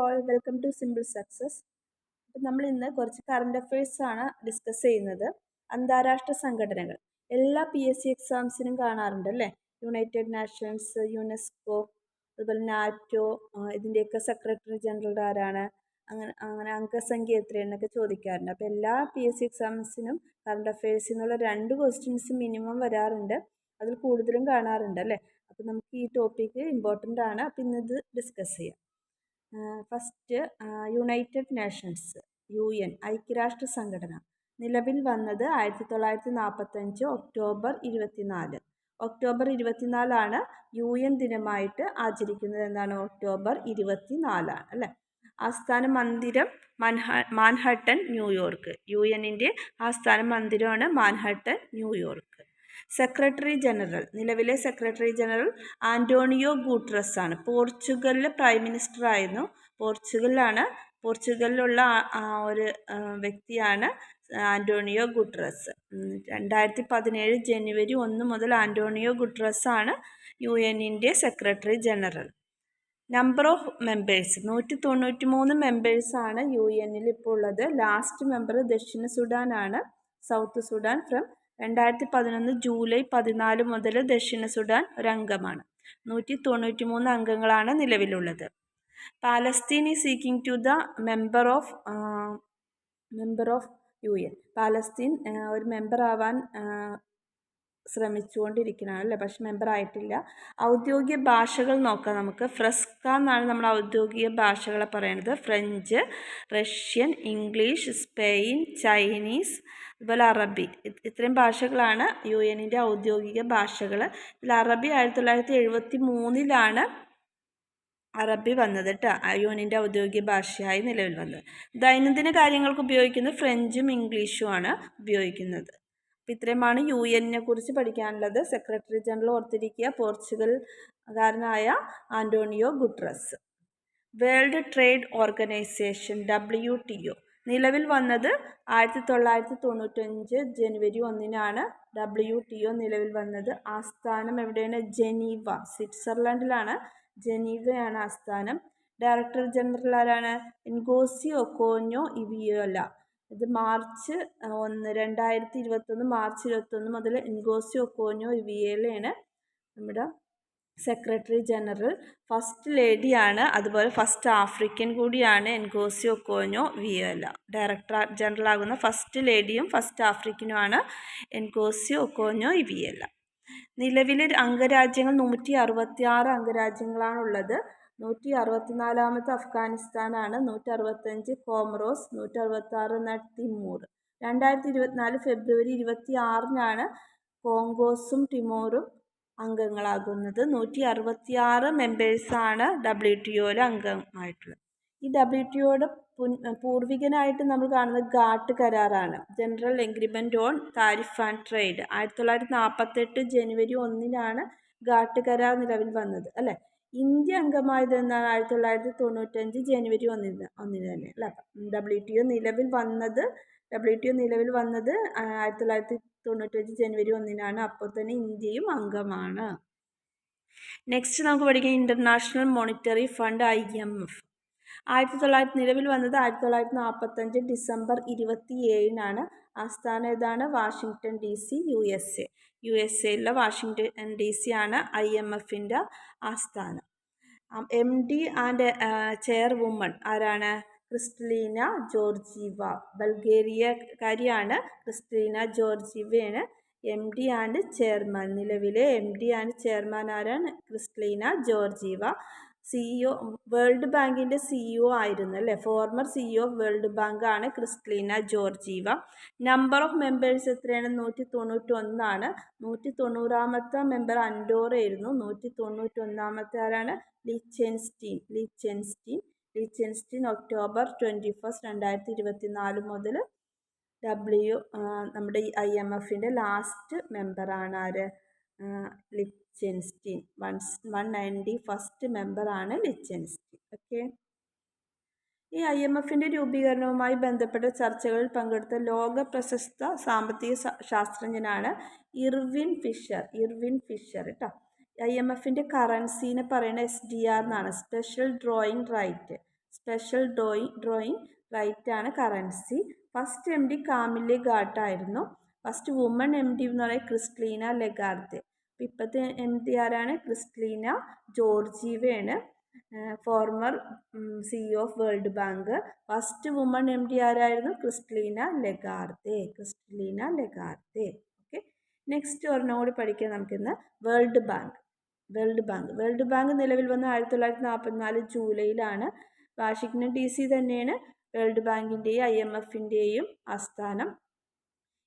All welcome to simple success അപ്പം നമ്മൾ ഇന്ന് കുറച്ച് കറണ്ട് അഫയേഴ്സ് ആണ് ഡിസ്കസ് ചെയ്യുന്നത്. അന്താരാഷ്ട്ര സംഘടനകൾ. എല്ലാ പി എസ് സി എക്സാംസിനും കാണാറുണ്ട് അല്ലേ? യുണൈറ്റഡ് നാഷൻസ് യുനെസ്കോ അതുപോലെ നാറ്റോ ഇതിന്റെയൊക്കെ സെക്രട്ടറി ജനറൽ ആരാണ്? അങ്ങനെ അങ്ങനെ അംഗസംഖ്യ എത്രയെന്നൊക്കെ ചോദിക്കാറുണ്ട്. അപ്പോൾ എല്ലാ പി എസ് സി എക്സാംസിനും കറണ്ട് അഫയേഴ്സിൽ നിന്നുള്ള രണ്ട് ക്വസ്റ്റ്യൻസ് മിനിമം വരാറുണ്ട്. അതിൽ കൂടുതലും കാണാറുണ്ട് അല്ലേ? അപ്പോൾ നമുക്ക് ഈ ടോപ്പിക്ക് ഇമ്പോർട്ടന്റ് ആണ്. അപ്പോൾ ഇന്നത് ഡിസ്കസ് ചെയ്യാം. First united nations U N ഐക്യരാഷ്ട്ര സംഘടന. നിലവിൽ വന്നത് ആയിരത്തി തൊള്ളായിരത്തി നാൽപ്പത്തഞ്ച് ഒക്ടോബർ ഇരുപത്തിനാല്. ഒക്ടോബർ ഇരുപത്തിനാലാണ് യു എൻ ദിനമായിട്ട് ആചരിക്കുന്നത് എന്നാണ് ഒക്ടോബർ ഇരുപത്തിനാലാണ് അല്ലേ? ആസ്ഥാന മന്ദിരം മൻഹ മാൻഹട്ടൻ ന്യൂയോർക്ക്. യു എന്നിന്റെ ആസ്ഥാന മന്ദിരമാണ് Manhattan New York. Secretary general നിലവിലെ സെക്രട്ടറി ജനറൽ ആന്റോണിയോ ഗൂട്രസ് ആണ് പോർച്ചുഗലിലെ പ്രൈം മിനിസ്റ്റർ ആയിരുന്നു പോർച്ചുഗലിലാണ് പോർച്ചുഗലിലുള്ള ഒരു വ്യക്തിയാണ് ആന്റോണിയോ ഗുട്രസ് രണ്ടായിരത്തി പതിനേഴ് ജനുവരി ഒന്ന് മുതൽ ആന്റോണിയോ ഗുട്രസ് ആണ് യു എന്നിന്റെ secretary general. Number of members നൂറ്റി തൊണ്ണൂറ്റി മൂന്ന് മെമ്പേഴ്സാണ് യു എന്നിൽ ഇപ്പോൾ ഉള്ളത്. ലാസ്റ്റ് മെമ്പർ ദക്ഷിണ സുഡാൻ ആണ് സൗത്ത് സുഡാൻ ഫ്രം രണ്ടായിരത്തി പതിനൊന്ന് ജൂലൈ പതിനാല് മുതൽ ദക്ഷിണ സുഡാൻ ഒരംഗമാണ്. നൂറ്റി തൊണ്ണൂറ്റി മൂന്ന് അംഗങ്ങളാണ് നിലവിലുള്ളത്. Palestine seeking to the member of member of U N. Palestine ഒരു മെമ്പർ ആവാൻ ശ്രമിച്ചുകൊണ്ടിരിക്കുന്നതാണ് അല്ലേ? പക്ഷെ മെമ്പർ ആയിട്ടില്ല. ഔദ്യോഗിക ഭാഷകൾ നോക്കാം നമുക്ക്. ഫ്രസ്ക എന്നാണ് നമ്മൾ ഔദ്യോഗിക ഭാഷകളെ പറയുന്നത് French Russian English Spain Chinese അതുപോലെ അറബി. ഇത്രയും ഭാഷകളാണ് യു എന്നിന്റെ ഔദ്യോഗിക ഭാഷകൾ. ഇതിൽ അറബി ആയിരത്തി തൊള്ളായിരത്തി എഴുപത്തി മൂന്നിലാണ് അറബി വന്നത് കേട്ടോ. യു എന്നിന്റെ ഔദ്യോഗിക ഭാഷയായി നിലവിൽ വന്നത്. ദൈനംദിന കാര്യങ്ങൾക്ക് ഉപയോഗിക്കുന്നത് ഫ്രഞ്ചും ഇംഗ്ലീഷുമാണ് ഉപയോഗിക്കുന്നത്. അപ്പോൾ ഇത്രയുമാണ് യു എന്നിനെ കുറിച്ച് പഠിക്കാനുള്ളത്. സെക്രട്ടറി ജനറൽ ഓർത്തിരിക്കുക. പോർച്ചുഗൽകാരനായ Antonio Guterres world trade organization W T O നിലവിൽ വന്നത് ആയിരത്തി തൊള്ളായിരത്തി തൊണ്ണൂറ്റഞ്ച് ജനുവരി ഒന്നിനാണ് ഡബ്ല്യു ടി ഒ നിലവിൽ വന്നത്. ആസ്ഥാനം എവിടെയാണ്? ജനീവ സ്വിറ്റ്സർലൻഡിലാണ്. ജനീവയാണ് ആസ്ഥാനം. ഡയറക്ടർ ജനറൽ ആരാണ്? എൻഗോസി ഒക്കോഞ്ഞോ ഇവിയോല ഇത് മാർച്ച് ഒന്ന് രണ്ടായിരത്തി ഇരുപത്തൊന്ന് മാർച്ച് ഇരുപത്തൊന്ന് മുതൽ ഇൻഗോസി ഒക്കോഞ്ഞോ ഇവിയലയാണ് നമ്മുടെ സെക്രട്ടറി ജനറൽ. ഫസ്റ്റ് ലേഡിയാണ് അതുപോലെ ഫസ്റ്റ് ആഫ്രിക്കൻ കൂടിയാണ് Ngozi Okonjo Iweala director general ആകുന്ന ഫസ്റ്റ് ലേഡിയും ഫസ്റ്റ് ആഫ്രിക്കനുമാണ് എൻഗോസി ഒക്കോഞ്ഞോ ഇവിയല നിലവിലെ അംഗരാജ്യങ്ങൾ നൂറ്റി അറുപത്തി ആറ് അംഗരാജ്യങ്ങളാണുള്ളത്. നൂറ്റി അറുപത്തിനാലാമത്തെ അഫ്ഗാനിസ്ഥാനാണ് നൂറ്റി അറുപത്തഞ്ച് കോമറോസ് നൂറ്റി അറുപത്തി ആറ് തിമൂർ രണ്ടായിരത്തി ഇരുപത്തിനാല് ഫെബ്രുവരി ഇരുപത്തി ആറിനാണ് കോങ്കോസും ടിമോറും അംഗങ്ങളാകുന്നത്. നൂറ്റി അറുപത്തി ആറ് മെമ്പേഴ്സാണ് ഡബ്ല്യു ടി ഒയിലെ അംഗമായിട്ടുള്ളത്. ഈ ഡബ്ല്യു ടി ഒയുടെ പൂർവികനായിട്ട് നമ്മൾ കാണുന്നത് GATT കരാറാണ്. General agreement on tariff and trade. ആയിരത്തി തൊള്ളായിരത്തി നാൽപ്പത്തെട്ട് ജനുവരി ഒന്നിനാണ് ഘാട്ട് കരാർ നിലവിൽ വന്നത് അല്ലേ? ഇന്ത്യ അംഗമായത് എന്നാണ് ആയിരത്തി തൊള്ളായിരത്തി തൊണ്ണൂറ്റഞ്ച് ജനുവരി ഒന്നിന് ഒന്നിന് തന്നെ അല്ല? ഡബ്ല്യു ടി ഒ നിലവിൽ വന്നത് ഡബ്ല്യു ടി ഒ നിലവിൽ വന്നത് ആയിരത്തി തൊള്ളായിരത്തി തൊണ്ണൂറ്റഞ്ച് ജനുവരി ഒന്നിനാണ്. അപ്പോൾ തന്നെ ഇന്ത്യയും അംഗമാണ്. നെക്സ്റ്റ് നമുക്ക് പഠിക്കാം. International monetary fund I M F ആയിരത്തി തൊള്ളായിരത്തി നിലവിൽ വന്നത് ആയിരത്തി തൊള്ളായിരത്തി നാൽപ്പത്തഞ്ച് ഡിസംബർ ഇരുപത്തി ഏഴിനാണ് ആസ്ഥാനം ഏതാണ്? Washington D C U S A. U S എയിലെ വാഷിങ്ടൺ ഡി സി ആണ് ഐ എം എഫിന്റെ ആസ്ഥാനം. M D and chairwoman ആരാണ്? Kristalina Georgieva. ബൾഗേറിയക്കാരിയാണ് ക്രിസ്റ്റലീന ജോർജീവയാണ് എം ഡി ആൻഡ് ചെയർമാൻ. നിലവിലെ എം ഡി ആൻഡ് ചെയർമാൻ ആരാണ്? Kristalina Georgieva. സിഇഒ വേൾഡ് ബാങ്കിന്റെ CEO ആയിരുന്നു അല്ലേ? ഫോർമർ സിഇഒ വേൾഡ് ബാങ്ക് ആണ് Kristalina Georgieva. Number of members എത്രയാണ്? നൂറ്റി തൊണ്ണൂറ്റൊന്നാണ് നൂറ്റി തൊണ്ണൂറാമത്തെ മെമ്പർ അൻഡോറയായിരുന്നു നൂറ്റി തൊണ്ണൂറ്റൊന്നാമത്തെ ആരാണ്? Liechtenstein. Liechtenstein. Liechtenstein October twenty first രണ്ടായിരത്തി ഇരുപത്തി നാല് മുതൽ ഡബ്ല്യു നമ്മുടെ ഐ എം എഫിന്റെ ലാസ്റ്റ് മെമ്പറാണ് ആര്? Liechtenstein one one ninety first മെമ്പറാണ് ലിച്ചൻസ്റ്റീൻ ഓക്കെ. ഈ ഐ എം എഫിന്റെ രൂപീകരണവുമായി ബന്ധപ്പെട്ട ചർച്ചകളിൽ പങ്കെടുത്ത ലോക പ്രശസ്ത സാമ്പത്തിക ശാസ്ത്രജ്ഞനാണ് ഇർവിൻ ഫിഷർ. ഇർവിൻ ഫിഷർ കേട്ടോ ഐ എം എഫിന്റെ കറൻസീനെ പറയുന്ന എസ് ഡി ആർ എന്നാണ് special drawing right special drawing drawing റൈറ്റാണ് currency first M D കാമിലെ ഘാട്ടായിരുന്നു ഫസ്റ്റ് വുമൺ എം ഡി എന്ന് പറയുന്നത് ക്രിസ്റ്റ്ലീന ലെഗാർദെ അപ്പോൾ ഇപ്പോഴത്തെ എം ഡി ആരാണ്? Kristalina ജോർജീവയാണ്. Former C of world bank first woman M D ആരായിരുന്നു? Kristalina ലെഗാർദെ ക്രിസ്റ്റ്ലീന ലെഗാർദെ okay next ഒരെണ്ണം കൂടി പഠിക്കാം നമുക്കിന്ന്. World bank world bank world bank നിലവിൽ വന്ന ആയിരത്തി തൊള്ളായിരത്തി നാൽപ്പത്തിനാല് ജൂലൈയിലാണ്. വാഷിങ്ടൺ ഡി സി തന്നെയാണ് വേൾഡ് ബാങ്കിന്റെയും ഐ എം എഫിന്റെയും ആസ്ഥാനം.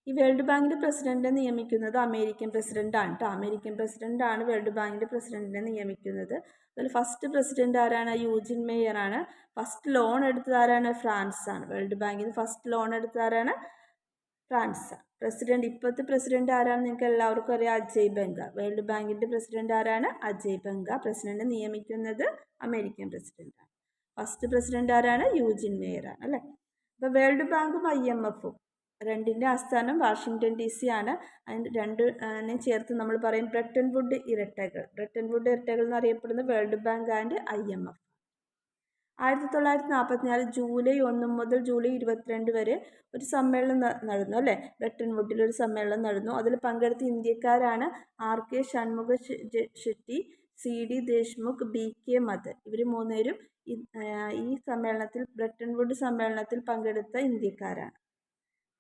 ഈ വേൾഡ് ബാങ്കിന്റെ പ്രസിഡന്റിനെ നിയമിക്കുന്നത് അമേരിക്കൻ പ്രസിഡന്റാണ് കേട്ടോ അമേരിക്കൻ പ്രസിഡന്റാണ് വേൾഡ് ബാങ്കിന്റെ പ്രസിഡന്റിനെ നിയമിക്കുന്നത്. അതിൽ ഫസ്റ്റ് പ്രസിഡന്റ് ആരാണ്? യൂജിൻ മേയർ ആണ് ഫസ്റ്റ് ലോൺ എടുത്തത് ആരാണ്? ഫ്രാൻസ് ആണ് വേൾഡ് ബാങ്കിന് ഫസ്റ്റ് ലോൺ എടുത്തത് ആരാണ്? ഫ്രാൻസ്. പ്രസിഡന്റ് ഇപ്പോഴത്തെ പ്രസിഡന്റ് ആരാണ് നിങ്ങൾക്ക് എല്ലാവർക്കും അറിയാം? അജയ് ബംഗ. വേൾഡ് ബാങ്കിന്റെ പ്രസിഡന്റ് ആരാണ്? അജയ് ബംഗ. പ്രസിഡന്റ് നിയമിക്കുന്നത് അമേരിക്കൻ പ്രസിഡന്റാണ്. ഫസ്റ്റ് പ്രസിഡന്റ് ആരാണ്? യൂജിൻ മേയർ ആണ് അല്ലേ? അപ്പോൾ വേൾഡ് ബാങ്കും ഐ എം എഫും. രണ്ടിന്റെ ആസ്ഥാനം വാഷിങ്ടൺ ഡി സി ആണ്. അതിന് രണ്ടിനെ ചേർത്ത് നമ്മൾ പറയും ബ്രട്ടൺ വുഡ് ഇരട്ടകൾ. ബ്രട്ടൺ വുഡ് ഇരട്ടകൾ എന്നറിയപ്പെടുന്നത് world bank and I M F. ആയിരത്തി തൊള്ളായിരത്തി നാൽപ്പത്തിനാല് ജൂലൈ ഒന്ന് മുതൽ ജൂലൈ ഇരുപത്തിരണ്ട് വരെ ഒരു സമ്മേളനം നടന്നു അല്ലേ? ബ്രട്ടൺ വുഡിൽ ഒരു സമ്മേളനം നടന്നു. അതിൽ പങ്കെടുത്ത ഇന്ത്യക്കാരാണ് R K Shanmukha Shetty C D Deshmukh B K mother ഇവർ മൂന്നുപേരും ഈ സമ്മേളനത്തിൽ ബ്രട്ടൺ വുഡ് സമ്മേളനത്തിൽ പങ്കെടുത്ത ഇന്ത്യക്കാരാണ്.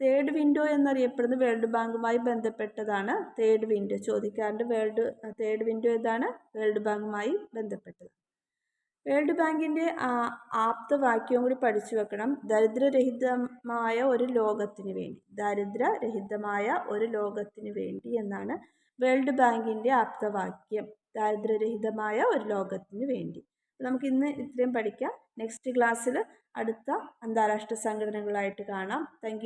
തേർഡ് വിൻഡോ എന്നറിയപ്പെടുന്നത് വേൾഡ് ബാങ്കുമായി ബന്ധപ്പെട്ടതാണ് തേർഡ് വിൻഡോ ചോദിക്കാറുണ്ട് വേൾഡ് തേർഡ് വിൻഡോ ഏതാണ്? വേൾഡ് ബാങ്കുമായി ബന്ധപ്പെട്ടത്. വേൾഡ് ബാങ്കിന്റെ ആപ്തവാക്യവും കൂടി പഠിച്ചു വെക്കണം. ദരിദ്രരഹിതമായ ഒരു ലോകത്തിന് വേണ്ടി. ദരിദ്രരഹിതമായ ഒരു ലോകത്തിന് വേണ്ടി എന്നാണ് വേൾഡ് ബാങ്കിന്റെ ആപ്തവാക്യം ദാരിദ്ര്യരഹിതമായ ഒരു ലോകത്തിന് വേണ്ടി. നമുക്ക് ഇന്ന് ഇത്രയും പഠിക്കാം. നെക്സ്റ്റ് ക്ലാസ്സിൽ അടുത്ത അന്താരാഷ്ട്ര സംഘടനകളായിട്ട് കാണാം. താങ്ക്